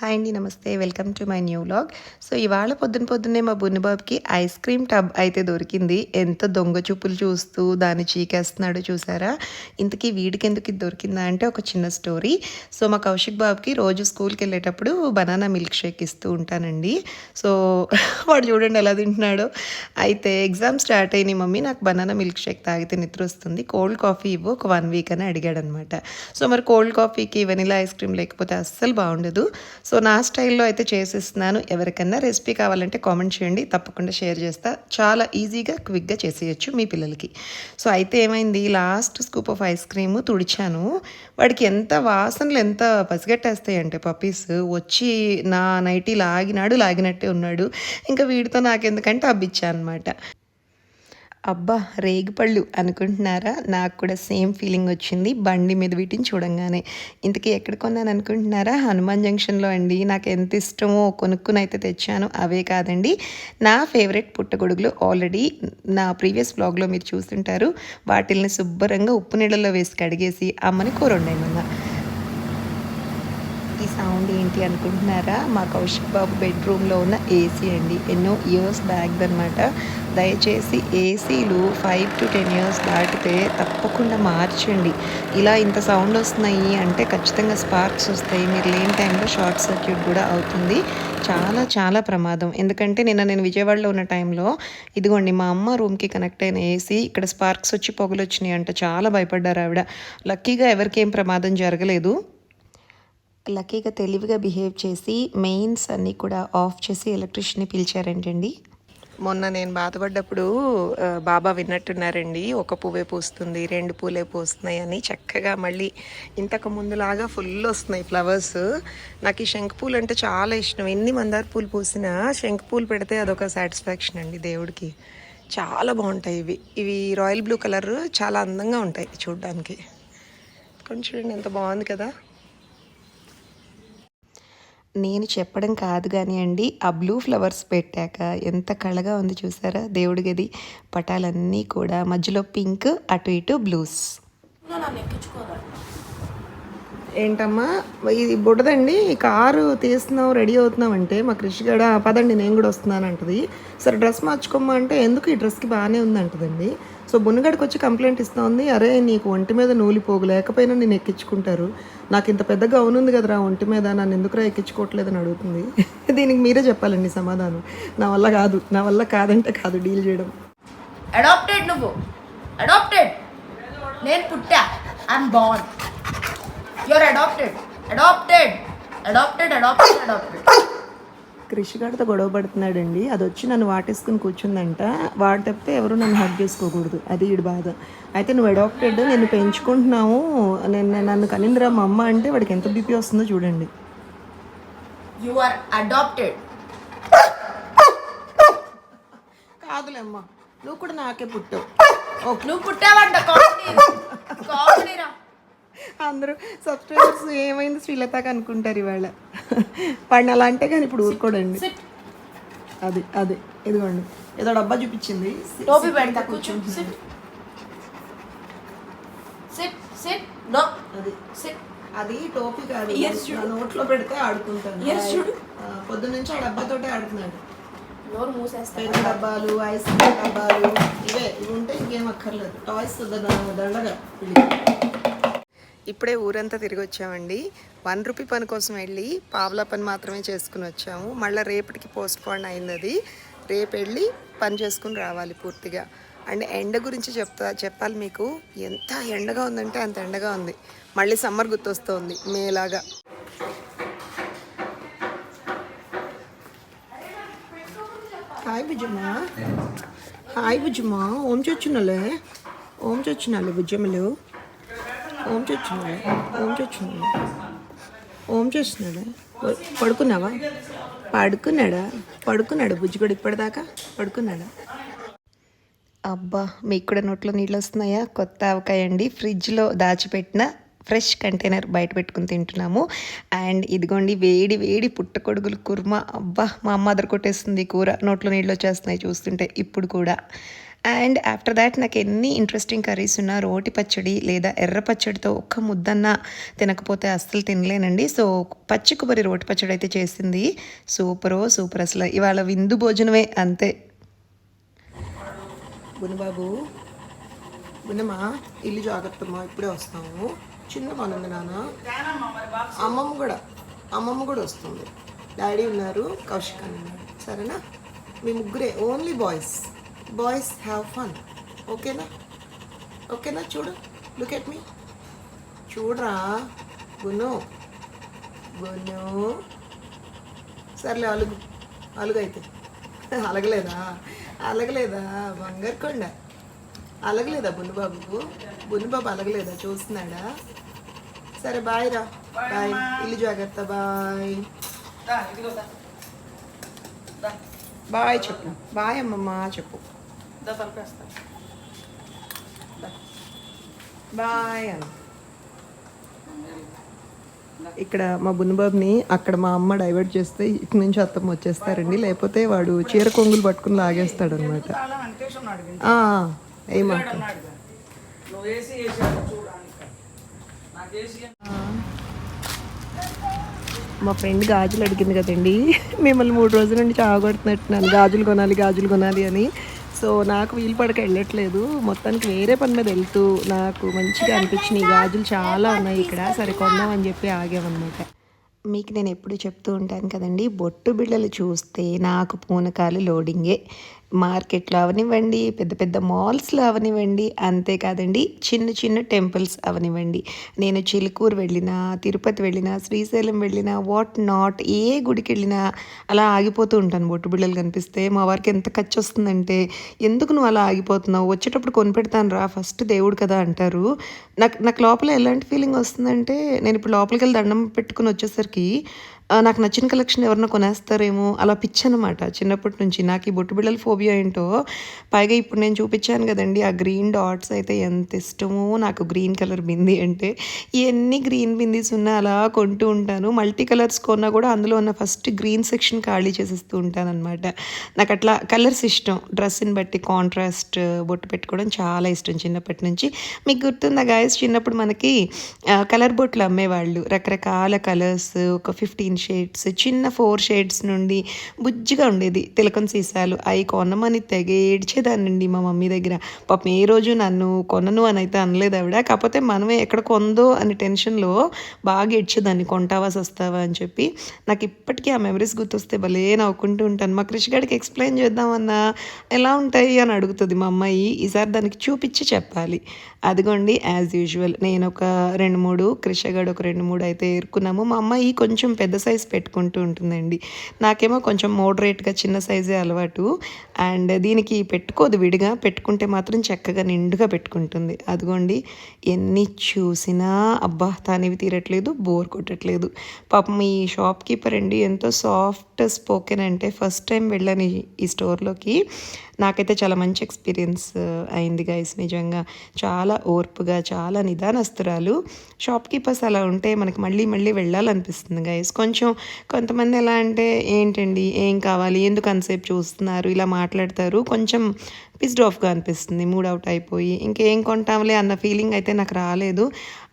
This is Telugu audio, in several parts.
హాయ్ అండి నమస్తే. Welcome to my new vlog. So ఇవాళ పొద్దున పొద్దున్నే మా బున్నిబాబుకి ఐస్ క్రీమ్ టబ్ అయితే దొరికింది. ఎంత దొంగ చూపులు చూస్తూ దాన్ని చీకేస్తున్నాడో చూసారా? ఇంతకీ వీడికి ఎందుకు ఇది దొరికిందా అంటే ఒక చిన్న స్టోరీ. సో మా కౌశిక్ బాబుకి రోజు స్కూల్కి వెళ్ళేటప్పుడు బనానా మిల్క్ షేక్ ఇస్తూ ఉంటానండి. సో వాడు చూడండి ఎలా తింటున్నాడో. అయితే ఎగ్జామ్ స్టార్ట్ అయినాయి మమ్మీ. నాకు బనానా మిల్క్ షేక్ తాగితే నిద్ర వస్తుంది. కోల్డ్ కాఫీ ఇవ్వు ఒక వన్ వీక్ అని అడిగాడు అనమాట సో మరి కోల్డ్ కాఫీకి వెనిలా ఐస్ క్రీమ్ లేకపోతే అస్సలు బాగుండదు. సో నా స్టైల్లో అయితే చేసేస్తున్నాను. ఎవరికన్నా రెసిపీ కావాలంటే కామెంట్ చేయండి. తప్పకుండా షేర్ చేస్తా. చాలా ఈజీగా క్విక్గా చేసేయచ్చు మీ పిల్లలకి. సో అయితే ఏమైంది? Last scoop of ice cream తుడిచాను. వాడికి ఎంత వాసనలు ఎంత పసిగట్టేస్తాయంటే పప్పీస్. వచ్చి నా నైటీ లాగినాడు లాగినట్టే ఉన్నాడు. ఇంకా వీడితో నాకెందుకంటే అబ్బిచ్చా అనమాట అబ్బా రేగిపళ్ళు అనుకుంటున్నారా? నాకు కూడా సేమ్ ఫీలింగ్ వచ్చింది. బండి మీద వీటిని చూడంగానే. ఇంతకీ ఎక్కడ కొన్నాను అనుకుంటున్నారా? హనుమాన్ జంక్షన్లో అండి. నాకు ఎంత ఇష్టమో కొనుక్కుని అయితే తెచ్చాను. అవే కాదండి. నా ఫేవరెట్ పుట్టగొడుగులు ఆల్రెడీ నా ప్రీవియస్ బ్లాగ్లో మీరు చూస్తుంటారు. వాటిల్ని శుభ్రంగా ఉప్పు నీళ్ళలో వేసి కడిగేసి అమ్మని కూర వండేయమన్నా సౌండ్ ఏంటి అనుకుంటున్నారా? మా కౌశిక్ బాబు బెడ్రూమ్లో ఉన్న ఏసీ అండి. ఎన్నో ఇయర్స్ బ్యాక్ అనమాట దయచేసి ఏసీలు ఫైవ్ టు టెన్ ఇయర్స్ దాటితే తప్పకుండా మార్చండి. ఇలా ఇంత సౌండ్ వస్తున్నాయి అంటే ఖచ్చితంగా స్పార్క్స్ వస్తాయి. మీరు లేని టైంలో షార్ట్ సర్క్యూట్ కూడా అవుతుంది. చాలా చాలా ప్రమాదం. ఎందుకంటే నిన్న నేను విజయవాడలో ఉన్న టైంలో ఇదిగోండి మా అమ్మ రూమ్కి కనెక్ట్ అయిన ఏసీ ఇక్కడ స్పార్క్స్ వచ్చి పొగలు వచ్చినాయి అంటే. చాలా భయపడ్డారు ఆవిడ. లక్కీగా ఎవరికి ఏం ప్రమాదం జరగలేదు. లక్కీగా తెలివిగా బిహేవ్ చేసి మెయిన్స్ అన్నీ కూడా ఆఫ్ చేసి ఎలక్ట్రిషియన్ని పిలిచారేంటండి. మొన్న నేను బాధపడ్డప్పుడు బాబా విన్నట్టున్నారండి ఒక పువ్వే పూస్తుంది రెండు పూలే పూస్తున్నాయి అని చక్కగా మళ్ళీ ఇంతకు ముందులాగా ఫుల్ వస్తున్నాయి ఫ్లవర్స్. నాకు ఈ శంఖ పూలు అంటే చాలా ఇష్టం. ఎన్ని మందార పూలు పూసినా శంఖ పూలు పెడితే అదొక సాటిస్ఫాక్షన్ అండి దేవుడికి. చాలా బాగుంటాయి ఇవి. ఇవి రాయల్ బ్లూ కలర్ చాలా అందంగా ఉంటాయి చూడడానికి. కొంచెం చూడండి ఎంత బాగుంది కదా. నేను చెప్పడం కాదు కానీ అండి ఆ బ్లూ ఫ్లవర్స్ పెట్టాక ఎంత కళగా ఉంది చూసారా? దేవుడి గది పటాలన్నీ కూడా మధ్యలో పింక్ అటు ఇటు బ్లూస్. ఏంటమ్మా? ఇది బుడదండి కారు తీస్తున్నావు రెడీ అవుతున్నావు అంటే మా కృషి గడ పదండి నేను కూడా వస్తున్నాను అంటది సరే డ్రెస్ మార్చుకోమ్మా అంటే ఎందుకు ఈ డ్రెస్కి బాగానే ఉంది అంటదండి సో బున్నగడికి వచ్చి కంప్లైంట్ ఇస్తా ఉంది. అరే నీకు ఒంటి మీద నూలి పోగు లేకపోయినా నేను ఎక్కించుకుంటారు. నాకు ఇంత పెద్ద గౌన్ ఉంది కదరా ఒంటి మీద నన్ను ఎందుకురా ఎక్కించుకోవట్లేదని అడుగుతుంది. దీనికి మీరే చెప్పాలండి సమాధానం. నా వల్ల కాదు నా వల్ల కాదంటే కాదు డీల్ చేయడం. అడాప్టెడ్ నువ్వు. అడాప్టెడ్ నేను పుట్టా. I'm born your adopted adopted adopted adopted adopted కృషిగాడితో గొడవ పడుతున్నాడండి. అది వచ్చి నన్ను వాటేసుకుని కూర్చుందంట. వాడు తప్పితే ఎవరు నన్ను హగ్ చేసుకోకూడదు. అది ఈడు బాధ. అయితే నువ్వు అడాప్టెడ్ నేను పెంచుకుంటున్నావు. నేను నన్ను కనిందిరా మా అమ్మ అంటే వాడికి ఎంత బీపీ వస్తుందో చూడండి. యు ఆర్ అడాప్టెడ్ కాదులేమ్మా నువ్వు కూడా నాకే పుట్టావు. నువ్వు పుట్టావంట అందరూ సబ్స్క్రైబర్స్ ఏమైంది శ్రీలతకి అనుకుంటారు ఇవాళ. వాడిని అలా అంటే కానీ ఇప్పుడు ఊరుకోడండి. అది అది. ఇదిగోండి. ఏదో డబ్బా చూపించింది. టోపీ పెడతా కూర్చో. సిట్ సిట్ సిట్ నో అది. అది టోపీ కాదు. నోట్లో పెడితే ఆడుకుంటాను. చూడు. పొద్దున్న నుంచి ఆ డబ్బాతోటే ఆడుతున్నాడు. నోరు మూసేస్తా. పెన్ డబ్బాలు ఐస్ క్రీమ్ డబ్బాలు ఇవే. ఇవి ఉంటే ఇంకేం అక్కర్లేదు. టాయ్స్ దండగా. ఇప్పుడే ఊరంతా తిరిగి వచ్చామండి. వన్ రూపీ పని కోసం వెళ్ళి పావులా పని మాత్రమే చేసుకుని వచ్చాము. మళ్ళీ రేపటికి పోస్ట్ పోన్ అయింది అది రేపు వెళ్ళి పని చేసుకుని రావాలి పూర్తిగా. అండ్ ఎండ గురించి చెప్తా చెప్పాలి మీకు. ఎంత ఎండగా ఉందంటే అంత ఎండగా ఉంది. మళ్ళీ సమ్మర్ గుర్తొస్తుంది మేలాగా. హాయ్ బుజ్జమ్మా. హాయ్ బుజ్జమ్మా. ఓం చొచ్చునలే ఓం చొచ్చునాలే బుజ్జమ్మలు. ఓం చేస్తున్నాడే ఓం చొచ్చునాలే ఓం చేస్తున్నాడా పడుకున్నావా? పడుకున్నాడా? పడుకున్నాడు బుజ్జిగడు ఇప్పటిదాకా? పడుకున్నాడా? అబ్బా మీకు కూడా నోట్లో నీళ్ళు వస్తున్నాయా? కొత్త ఆవకాయ అండి. ఫ్రిడ్జ్లో దాచిపెట్టిన ఫ్రెష్ కంటైనర్ బయట పెట్టుకుని తింటున్నాము. అండ్ ఇదిగోండి వేడి వేడి పుట్టకొడుగులు కుర్మా. అబ్బా మా అమ్మ అదర కొట్టేస్తుంది కూర. నోట్లో నీళ్ళు వచ్చేస్తున్నాయి చూస్తుంటే ఇప్పుడు కూడా. అండ్ ఆఫ్టర్ దాట్ నాకు ఎన్ని ఇంట్రెస్టింగ్ కర్రీస్ ఉన్నా రోటి పచ్చడి లేదా ఎర్ర పచ్చడితో ఒక్క ముద్దన్న తినకపోతే అస్సలు తినలేనండి. సో పచ్చి కొబ్బరి రోటి పచ్చడి అయితే చేసింది. సూపరో సూపర్ అసలు. ఇవాళ విందు భోజనమే అంతే. బాబు. బునమా ఇల్లు జాగ్రత్తమ్మా ఇప్పుడే వస్తాము. చిన్న మనంది నాన్న. అమ్మమ్మ కూడా అమ్మమ్మ కూడా వస్తుంది. డాడీ ఉన్నారు కౌశిక్ అని ఉన్నారు. సరేనా? మీ ముగ్గురే only boys. Boys have fun ఓకేనా ఓకేనా చూడు లుక్ ఎట్ మీ చూడరా గును గును సర్లే అలుగు. అలుగు అయితే అలగలేదా? అలగలేదా? బంగారు కొండ. అలగలేదా బున్నుబాబుకు? బున్నుబాబు అలగలేదా? చూస్తున్నాడా? సరే బాయ్ రా. బాయ్. ఇల్లు జాగ్రత్త బాయ్. బాయ్ చెప్పు. బాయ్ అమ్మమ్మ చెప్పు. బాయ్ అన్న ఇక్కడ మా బున్నుబాబుని అక్కడ మా అమ్మ డైవర్ట్ చేస్తే ఇటు నుంచి అత్తమ్మ వచ్చేస్తారండి. లేకపోతే వాడు చీర కొంగులు పట్టుకుని లాగేస్తాడు అనమాట ఏమాట మా ఫ్రెండ్ గాజులు అడిగింది కదండి. మిమ్మల్ని మూడు రోజుల నుండి చావగొడుతున్నట్టున్నాను. గాజులు కొనాలి గాజులు కొనాలి అని. సో నాకు వీలు పడక వెళ్ళట్లేదు. మొత్తానికి వేరే పని మీద వెళ్తూ నాకు మంచిగా అనిపించినాయి. గాజులు చాలా ఉన్నాయి ఇక్కడ. సరే కొందామని చెప్పి ఆగామన్నమాట. మీకు నేను ఎప్పుడు చెప్తూ ఉంటాను కదండి బొట్టు బిళ్ళలు చూస్తే నాకు పూనకాలు లోడింగే మార్కెట్లో అవనివ్వండి పెద్ద పెద్ద మాల్స్లో అవనివ్వండి అంతేకాదండి చిన్న చిన్న టెంపుల్స్ అవనివ్వండి. నేను చిలుకూరు వెళ్ళినా తిరుపతి వెళ్ళినా శ్రీశైలం వెళ్ళినా వాట్ నాట్ ఏ గుడికి వెళ్ళినా అలా ఆగిపోతూ ఉంటాను. బొట్టు బిళ్ళలు కనిపిస్తే మా వారికి ఎంత ఖర్చు వస్తుందంటే ఎందుకు నువ్వు అలా ఆగిపోతున్నావు? వచ్చేటప్పుడు కొనిపెడతాను రా ఫస్ట్ దేవుడు కదా అంటారు. నాకు నాకు లోపల ఎలాంటి ఫీలింగ్ వస్తుందంటే నేను ఇప్పుడు లోపలికి వెళ్ళి దండం పెట్టుకుని వచ్చేసరికి నాకు నచ్చిన కలెక్షన్ ఎవరన్నా కొనేస్తారేమో అలా పిచ్చి అనమాట చిన్నప్పటి నుంచి నాకు ఈ బొట్టు బిళ్ళల ఫోబియా ఏంటో పైగా ఇప్పుడు నేను చూపించాను కదండి ఆ గ్రీన్ డాట్స్ అయితే ఎంత ఇష్టమో నాకు గ్రీన్ కలర్ బింది అంటే ఎన్ని గ్రీన్ బిందీస్ ఉన్నా అలా కొంటూ ఉంటాను. మల్టీ కలర్స్ కొన్నా కూడా అందులో ఉన్న ఫస్ట్ గ్రీన్ సెక్షన్ ఖాళీ చేసేస్తూ ఉంటాను అనమాట నాకు అట్లా కలర్స్ ఇష్టం. డ్రెస్ని బట్టి కాంట్రాస్ట్ బొట్టు పెట్టుకోవడం చాలా ఇష్టం చిన్నప్పటి నుంచి. మీకు గుర్తుందా గాయస్ చిన్నప్పుడు మనకి కలర్ బొట్లు అమ్మేవాళ్ళు. రకరకాల కలర్స్ ఒక ఫిఫ్టీన్ షేడ్స్ చిన్న ఫోర్ షేడ్స్ నుండి బుజ్జిగా ఉండేది తిలకం సీసాలు. అవి కొనమని తెగ ఏడ్చేదానండి మా మమ్మీ దగ్గర. పాపం ఏ రోజు నన్ను కొనను అని అయితే అనలేదు ఆవిడ. కాకపోతే మనమే ఎక్కడ కొందో అని టెన్షన్లో బాగా ఏడ్చేదాన్ని. కొంటావా సస్తావా అని చెప్పి. నాకు ఇప్పటికీ ఆ మెమరీస్ గుర్తొస్తే భలే నవ్వుకుంటూ ఉంటాను. మా కృషి గారికి ఎక్స్ప్లెయిన్ చేద్దామన్నా ఎలా ఉంటాయి అని అడుగుతుంది మా అమ్మాయి. ఈసారి దానికి చూపించి చెప్పాలి. అదిగోండి యాజ్ యూజువల్ నేను ఒక రెండు మూడు కృషగాడు ఒక రెండు మూడు అయితే ఏరుకున్నాము. మా అమ్మాయి కొంచెం పెద్ద సైజ్ పెట్టుకుంటూ ఉంటుందండి. నాకేమో కొంచెం మోడరేట్గా చిన్న సైజే అలవాటు. అండ్ దీనికి పెట్టుకోదు విడిగా పెట్టుకుంటే మాత్రం చక్కగా నిండుగా పెట్టుకుంటుంది. అదిగోండి ఎన్ని చూసినా అబ్బా తానేవి తీరట్లేదు బోర్ కొట్టట్లేదు. పాపం ఈ షాప్ కీపర్ అండి ఎంతో సాఫ్ట్ స్పోకెన్ అంటే ఫస్ట్ టైం వెళ్ళాను ఈ స్టోర్లోకి నాకైతే చాలా మంచి ఎక్స్పీరియన్స్ అయింది గైస్ నిజంగా చాలా ఓర్పుగా చాలా నిదానస్తురాలు. షాప్ కీపర్స్ అలా ఉంటే మనకి మళ్ళీ మళ్ళీ వెళ్ళాలనిపిస్తుంది గైస్ కొంచెం కొంతమంది ఎలా అంటే ఏంటండి? ఏం కావాలి? ఎందుకు అంతసేపు చూస్తున్నారు? ఇలా మాట్లాడతారు. కొంచెం పిస్డ్ ఆఫ్గా అనిపిస్తుంది మూడ్ అవుట్ అయిపోయి. ఇంకేం కొంటాంలే అన్న ఫీలింగ్ అయితే నాకు రాలేదు.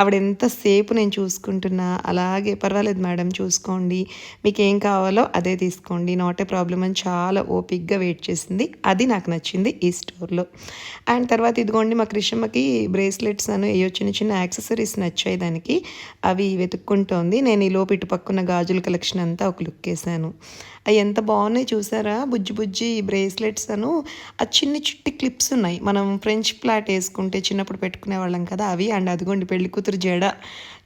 ఆవిడ ఎంతసేపు నేను చూసుకుంటున్నా అలాగే పర్వాలేదు మేడం చూసుకోండి. మీకు ఏం కావాలో అదే తీసుకోండి. నాట్ ఏ ప్రాబ్లం అని చాలా ఓపిక్గా వెయిట్ చేసింది. అది నాకు నచ్చింది ఈ స్టోర్లో. అండ్ తర్వాత ఇదిగోండి మా కృష్ణమ్మకి బ్రేస్లెట్స్ అను ఏయో చిన్న చిన్న యాక్సెసరీస్ నచ్చాయి దానికి. అవి వెతుక్కుంటోంది. నేను ఈ లోపు ఇటు గాజుల కలెక్షన్ అంతా ఒక లుక్ వేసాను అవి ఎంత బాగున్నాయి చూసారా? బుజ్జి బుజ్జి బ్రేస్లెట్స్ అను ఆ చిన్న చిట్టి క్లిప్స్ ఉన్నాయి. మనం ఫ్రెంచ్ ప్లాట్ వేసుకుంటే చిన్నప్పుడు పెట్టుకునే వాళ్ళం కదా అవి. అండ్ అదిగోండి పెళ్ళి కూతురు జడ.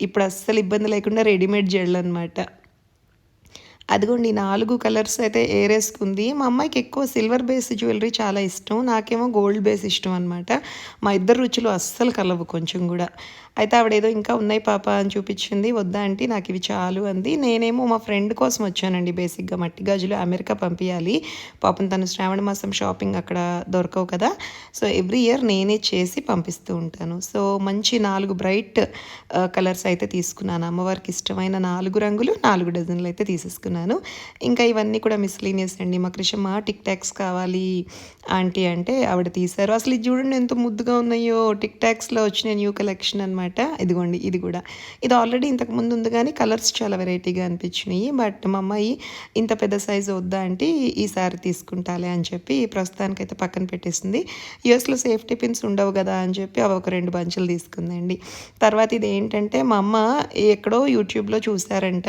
ఇప్పుడు అస్సలు ఇబ్బంది లేకుండా రెడీమేడ్ జడలు అనమాట అదిగోండి నాలుగు కలర్స్ అయితే ఏరేసుకుంది. మా అమ్మాయికి ఎక్కువ సిల్వర్ బేస్ జ్యువెలరీ చాలా ఇష్టం. నాకేమో గోల్డ్ బేస్ ఇష్టం అనమాట మా ఇద్దరు రుచులు అస్సలు కలవు కొంచెం కూడా. అయితే ఆవిడేదో ఇంకా ఉన్నాయి పాప అని చూపించింది. వద్దా అంటే నాకు ఇవి చాలు అంది. నేనేమో మా ఫ్రెండ్ కోసం వచ్చానండి బేసిక్గా. మట్టి గాజులు అమెరికా పంపించాలి పాపం తను శ్రావణ మాసం షాపింగ్ అక్కడ దొరకవు కదా. సో ఎవ్రీ ఇయర్ నేనే చేసి పంపిస్తూ ఉంటాను. సో మంచి నాలుగు బ్రైట్ కలర్స్ అయితే తీసుకున్నాను. అమ్మవారికి ఇష్టమైన నాలుగు రంగులు నాలుగు డజన్లు అయితే తీసేసుకున్నాను. ఇంకా ఇవన్నీ కూడా మిస్లీనియస్ అండి. మా కృష్ణమ్మ టిక్ టాక్స్ కావాలి ఆంటీ అంటే ఆవిడ తీశారు. అసలు ఇది చూడండి ఎంత ముద్దుగా ఉన్నాయో. టిక్ టాక్స్లో వచ్చిన న్యూ కలెక్షన్ అనమాట ఇదిగోండి ఇది కూడా. ఇది ఆల్రెడీ ఇంతకు ముందు ఉంది కానీ కలర్స్ చాలా వెరైటీగా అనిపించినాయి. బట్ మా అమ్మాయి ఇంత పెద్ద సైజు వద్దా అంటే ఈసారి తీసుకుంటాలే అని చెప్పి ప్రస్తుతానికైతే పక్కన పెట్టేసింది. యూఎస్లో సేఫ్టీ పిన్స్ ఉండవు కదా అని చెప్పి అవి ఒక రెండు బంచులు తీసుకుందండి. తర్వాత ఇది ఏంటంటే మా అమ్మ ఎక్కడో యూట్యూబ్లో చూసారంట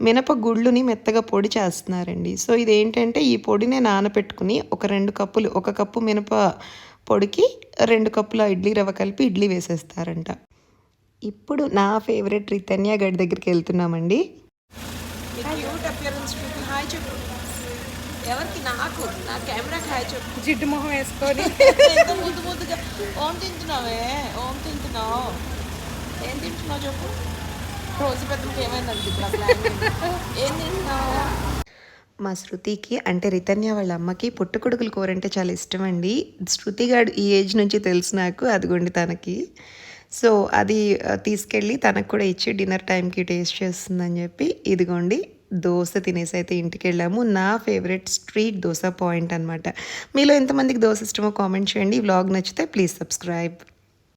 మినప గుళ్ళుని మెత్తగా పొడి చేస్తున్నారండి. సో ఇది ఏంటంటే ఈ పొడినే నానబెట్టుకుని ఒక రెండు కప్పులు ఒక కప్పు మినప పొడికి రెండు కప్పుల ఇడ్లీ రవ్వ కలిపి ఇడ్లీ వేసేస్తారంట. ఇప్పుడు నా ఫేవరెట్ రితన్య గడి దగ్గరికి వెళ్తున్నామండి. ఎవరికి? నాకు. నా కెమెరాకి హాయ్ చెప్పు. జిడ్డు మొహం వేసుకొని. ఎంత ముద్దు ముద్దుగా. ఓం తింటున్నావే? ఓం తింటున్నావు? ఏం తింటున్నావు చెప్పు. రోజు పెద్దకి ఏమైందండి ఏం తింటున్నావు మా శృతికి అంటే రితన్య వాళ్ళ అమ్మకి పుట్టుకొడుకులు కూరంటే చాలా ఇష్టం అండి శృతి గారు ఈ ఏజ్ నుంచి తెలుసు నాకు అదిగోండి తనకి. సో అది తీసుకెళ్ళి తనకు కూడా ఇచ్చి డిన్నర్ టైంకి టేస్ట్ చేస్తుందని చెప్పి ఇదిగోండి దోశ తినేసి అయితే ఇంటికి వెళ్ళాము. నా ఫేవరెట్ స్ట్రీట్ దోశ పాయింట్ అనమాట మీలో ఎంతమందికి దోశ ఇష్టమో కామెంట్ చేయండి. ఈ వ్లాగ్ నచ్చితే ప్లీజ్ సబ్స్క్రైబ్.